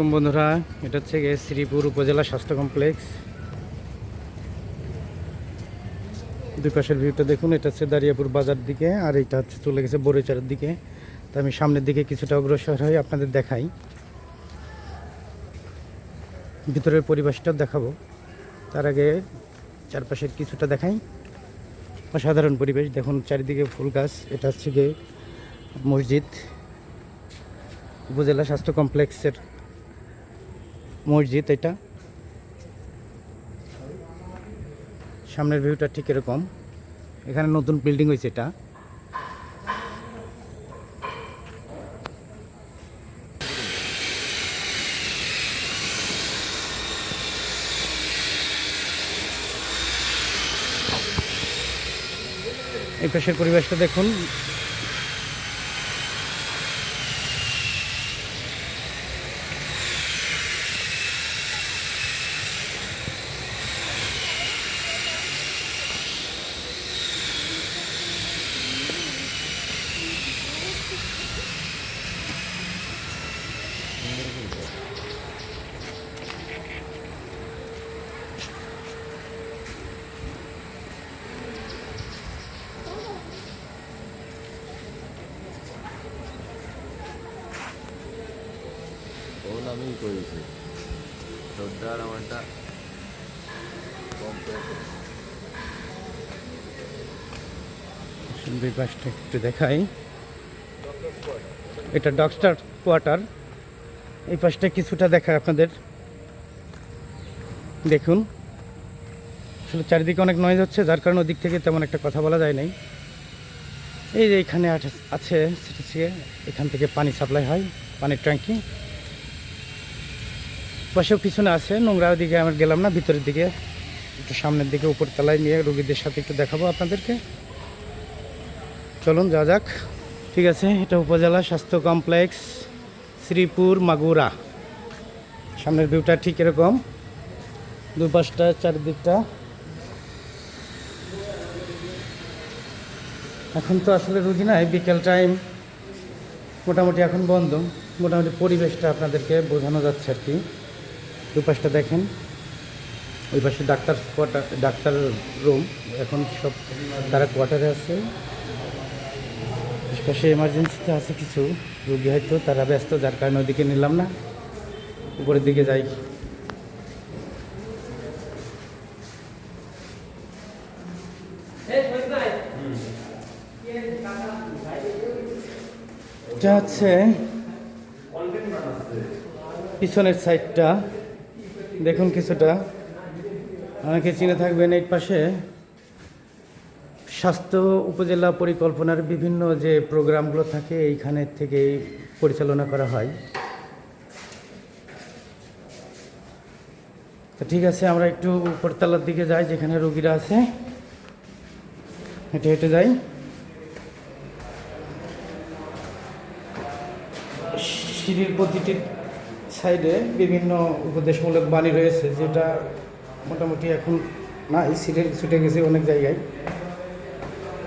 আলাইকুম বন্ধুরা, এটা হচ্ছে গিয়ে শ্রীপুর উপজেলা স্বাস্থ্য কমপ্লেক্স। দুই পাশের ভিউটা দেখুন, এটা হচ্ছে দারিয়াপুর বাজার দিকে, আর এটা হচ্ছে চলে গেছে বড়িচারের দিকে। তো আমি সামনের দিকে কিছুটা অগ্রসর হয়ে আপনাদের দেখাই। ভিতরের পরিবেশটা দেখাবো। তার আগে চারপাশের কিছুটা দেখাই। অসাধারণ পরিবেশ, দেখুন চারিদিকে ফুল গাছ, এটা হচ্ছে গিয়ে মসজিদ। উপজেলা স্বাস্থ্য কমপ্লেক্সের মসজিদ এটা। সামনের ভিউটা ঠিক এরকম। এখানে নতুন বিল্ডিং হয়েছে এটা। এই পাশের পরিবেশটা দেখুন। নামেই করেছে। সর্দার আমারটা কম দুই পাশটা একটু দেখাই। এটা ডক্টর কোয়ার্টার এই পাশটা কিছুটা দেখায় আপনাদের। দেখুন। আসলে চারিদিকে অনেক নয়েজ হচ্ছে যার কারণে ওদিক থেকে তেমন একটা কথা বলা যায় নাই। এই যে এখানে আছে সেটা হচ্ছে এখান থেকে পানি সাপ্লাই হয় পানির ট্যাঙ্কি। পাশেও পিছনে আছে নোংরা দিকে আমরা গেলাম না, ভিতরের দিকে। একটু সামনের দিকে উপর তলায় নিয়ে রোগীদের সাথে একটু দেখাবো আপনাদেরকে। চলুন যা যাক। ঠিক আছে, এটা উপজেলা স্বাস্থ্য কমপ্লেক্স, শ্রীপুর, মাগুরা। সামনের ভিউটা ঠিক এরকম। দুই পাশটা চারিদিকটা। এখন তো আসলে রুগী নাই, বিকেল টাইম। মোটামুটি এখন বন্ধ। মোটামুটি পরিবেশটা আপনাদেরকে বোঝানো যাচ্ছে আর কি। দুই পাশটা দেখেন। ওই পাশে ডাক্তার কোয়ার্টার ডাক্তার রুম এখন সব তারা কোয়ার্টারে আছে। পাশে এমার্জেন্সিতে আছে কিছু রুগী হয়তো, তারা ব্যস্ত, যার কারণে ওইদিকে নিলাম না। উপরের দিকে যাই। এটা হচ্ছে পিছনের সাইডটা দেখুন কিছুটা। অনেকে চিনে থাকবেন এই পাশে। স্বাস্থ্য উপজেলা পরিকল্পনার বিভিন্ন যে প্রোগ্রামগুলো থাকে, এইখানে থেকে পরিচালনা করা হয়। তো ঠিক আছে, আমরা একটু উপরতলার দিকে যাই, যেখানে রোগীরা আছে। হেঁটে হেঁটে যাই। সিঁড়ির প্রতিটি সাইডে বিভিন্ন উপদেশমূলক বাণী রয়েছে, যেটা মোটামুটি এখন না, এই সিঁড়ি ছুটে গেছে অনেক জায়গায়।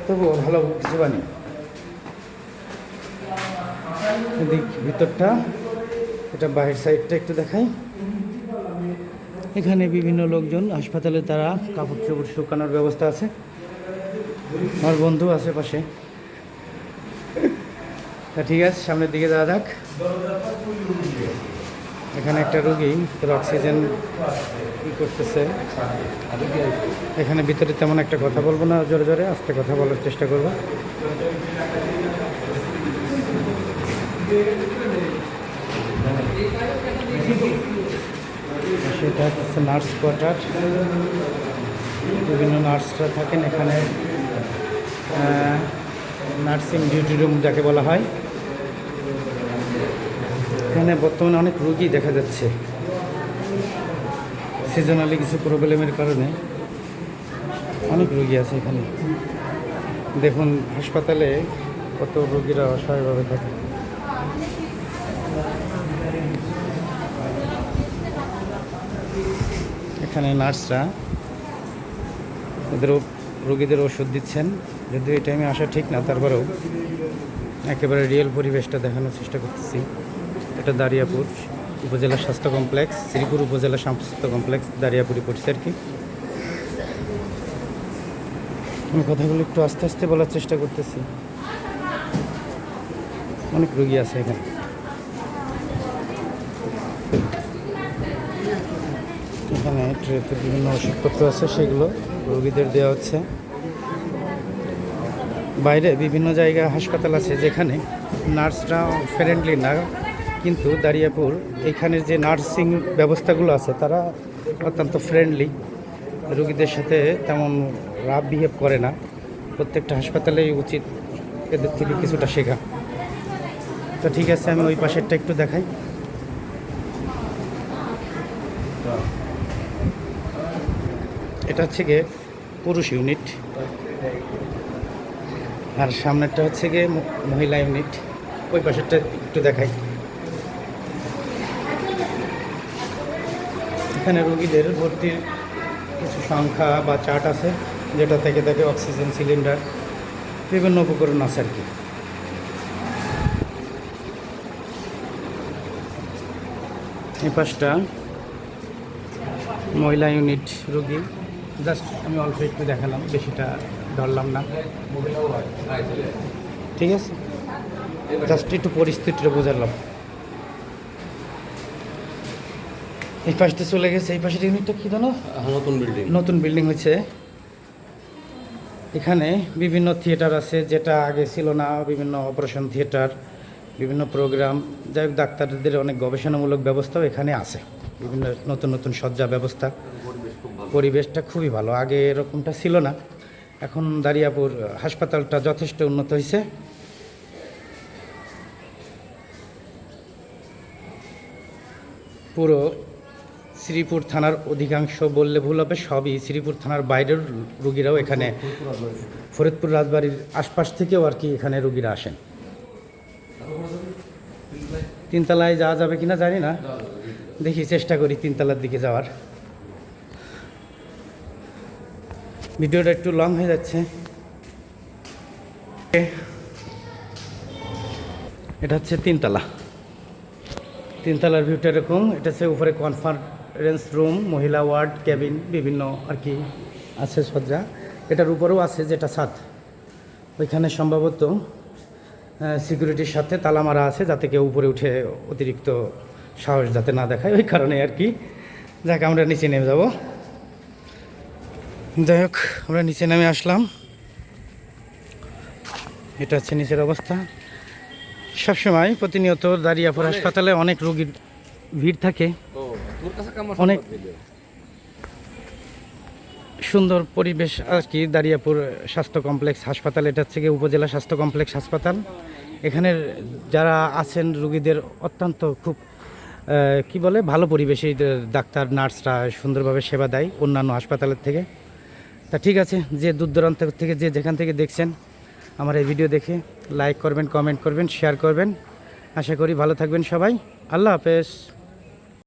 তবুও ভালো কিছু বাণী এদিক ভিতরটা, এটা বাহির সাইডটা একটু দেখাই। এখানে বিভিন্ন লোকজন, হাসপাতালে তারা কাপড় চোপড় শুকানোর ব্যবস্থা আছে। আমার বন্ধু আছে পাশে তা ঠিক আছে, সামনের দিকে যাওয়া যাক। এখানে একটা রুগী অক্সিজেন করতেছে। এখানে ভিতরে তেমন একটা কথা বলব না, জোরে জোরে আস্তে কথা বলার চেষ্টা করব। সেটা হচ্ছে নার্স কোয়ার্টার। বিভিন্ন নার্সরা থাকেন এখানে। নার্সিং ডিউটি রুম যাকে বলা হয়। এখানে বর্তমানে অনেক রুগী দেখা যাচ্ছে। সিজনালি কিছু প্রবলেমের কারণে অনেক রুগী আছে এখানে। দেখুন, হাসপাতালে কত রুগীরা অসহায়ভাবে থাকে। এখানে নার্সরা ওদের রোগীদের ওষুধ দিচ্ছেন। যদিও এই টাইমে আসা ঠিক না, তারপরেও একেবারে রিয়েল পরিবেশটা দেখানোর চেষ্টা করতেছি। এটা দারিয়াপুর উপজেলা স্বাস্থ্য কমপ্লেক্স, শ্রীপুর উপজেলা স্বাস্থ্য কমপ্লেক্স দারিয়াপুরি পড়ছে আর কি। আমি কথাগুলো একটু আস্তে আস্তে বলার চেষ্টা করতেছি। অনেক রুগী আছে এখানে। এখানে ট্রেতে বিভিন্ন ওষুধপত্র আছে, সেগুলো রোগীদের দেওয়া হচ্ছে। বাইরে বিভিন্ন জায়গায় হাসপাতাল আছে যেখানে নার্সরা ফ্রেন্ডলি না কিন্তু দারিয়াপুর এখানের যে নার্সিং ব্যবস্থাগুলো আছে, তারা অত্যন্ত ফ্রেন্ডলি রোগীদের সাথে তেমন রাফ বিহেভ করে না। প্রত্যেকটা হাসপাতালেই উচিত এদের থেকে কিছুটা শেখা। তো ঠিক আছে, আমি ওই পাশেরটা একটু দেখাই। এটা হচ্ছে গিয়ে পুরুষ ইউনিট আর সামনেরটা হচ্ছে গিয়ে মহিলা ইউনিট ওই পাশেরটা একটু দেখাই। এখানে রোগীদের ভর্তির কিছু সংখ্যা বা চার্ট আছে, যেটা থেকে থাকে অক্সিজেন সিলিন্ডার, বিভিন্ন উপকরণ আছে আর কি। এই পাশটা মহিলা ইউনিট রোগী। জাস্ট আমি অল্প একটু দেখালাম, বেশিটা ধরলাম না। ঠিক আছে? জাস্ট একটু পরিস্থিতিটা বোঝালাম। এই পাশটা চলে গেছে এই পাশে ইউনিটটা কী জানো নতুন বিল্ডিং নতুন বিল্ডিং হচ্ছে এখানে বিভিন্ন থিয়েটার আছে যেটা আগে ছিল না বিভিন্ন অপারেশন থিয়েটার বিভিন্ন প্রোগ্রাম যাই হোক ডাক্তারদের অনেক গবেষণামূলক ব্যবস্থাও এখানে আছে। বিভিন্ন নতুন নতুন শয্যা ব্যবস্থা। পরিবেশটা খুবই ভালো। আগে এরকমটা ছিল না। এখন দারিয়াপুর হাসপাতালটা যথেষ্ট উন্নত হয়েছে। পুরো শ্রীপুর থানার অধিকাংশ বললে ভুল হবে, সবই শ্রীপুর থানার বাইরের রুগীরাও এখানে ফরিদপুর রাজবাড়ির আশপাশ থেকেও আর কি এখানে রুগীরা আসেন। তিনতলায় যাওয়া যাবে কিনা জানি না। দেখি, চেষ্টা করি তিনতলার দিকে যাওয়ার। ভিডিওটা একটু লং হয়ে যাচ্ছে। এটা হচ্ছে তিনতলা। তিনতলার ভিউটা এরকম, এটা হচ্ছে উপরে কনফারেন্স রুম মহিলা ওয়ার্ড ক্যাবিন বিভিন্ন আর কি আছে সজ্জা। এটার উপরেও আছে যেটা ছাদ। ওইখানে সম্ভবত সিকিউরিটির সাথে তালা মারা আছে যাতে কেউ উপরে উঠে অতিরিক্ত সাহস যাতে না দেখায়। ওই কারণে আর কি। যাক আমরা নিচে নেমে যাব। যাই হোক আমরা নিচে নেমে আসলাম। এটা হচ্ছে নিচের অবস্থা। সবসময় প্রতিনিয়ত দাঁড়িয়াপুর হাসপাতালে অনেক রোগীর ভিড় থাকে। অনেক সুন্দর পরিবেশ আর কি দাঁড়িয়াপুর স্বাস্থ্য কমপ্লেক্স হাসপাতাল এটা হচ্ছে উপজেলা স্বাস্থ্য কমপ্লেক্স হাসপাতাল। এখানের যারা আছেন রুগীদের অত্যন্ত খুব কি বলে ভালো পরিবেশে ডাক্তার নার্সরা সুন্দরভাবে সেবা দেয় অন্যান্য হাসপাতালের থেকে। তা ঠিক আছে যে দূর দূরান্ত থেকে যে যেখান থেকে দেখছেন আমার এই ভিডিও দেখে লাইক করবেন কমেন্ট করবেন শেয়ার করবেন। আশা করি ভালো থাকবেন সবাই। আল্লাহ হাফেজ।